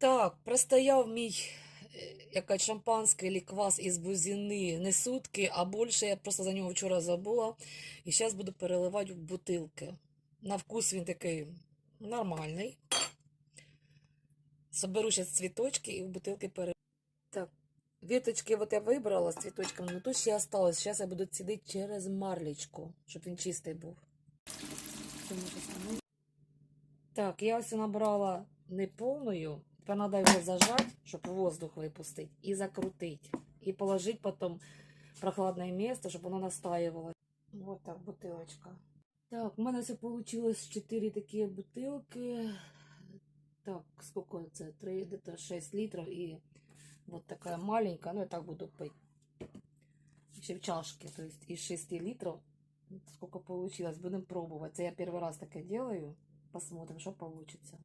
Так, простояв мій е, якась шампанське чи із бузини не сутки, а більше я просто за нього вчора забула. І зараз буду переливати в бутилки. На вкус він такий нормальний. Соберу зараз цвіточки і в бутилки пере... Так, віточки от я вибрала з цвіточками, але тут ще осталось. Зараз я буду цідити через марлечку, щоб він чистий був. Так, я ось набрала не повною. Тепер треба його зажати, щоб воздух випустити, і закрутити. І положити потім в прохладне місце, щоб воно настаювало. Вот так, бутилочка. Так, у мене все вийшло 4 такі бутилки. Так, сколько це? 3, где-то 6 літрів і вот така маленька, ну я так буду пити. Ще в чашке, то есть из 6 литров. Сколько получилось, будем пробовать. Це я первый раз таке делаю. Посмотрим, що получится.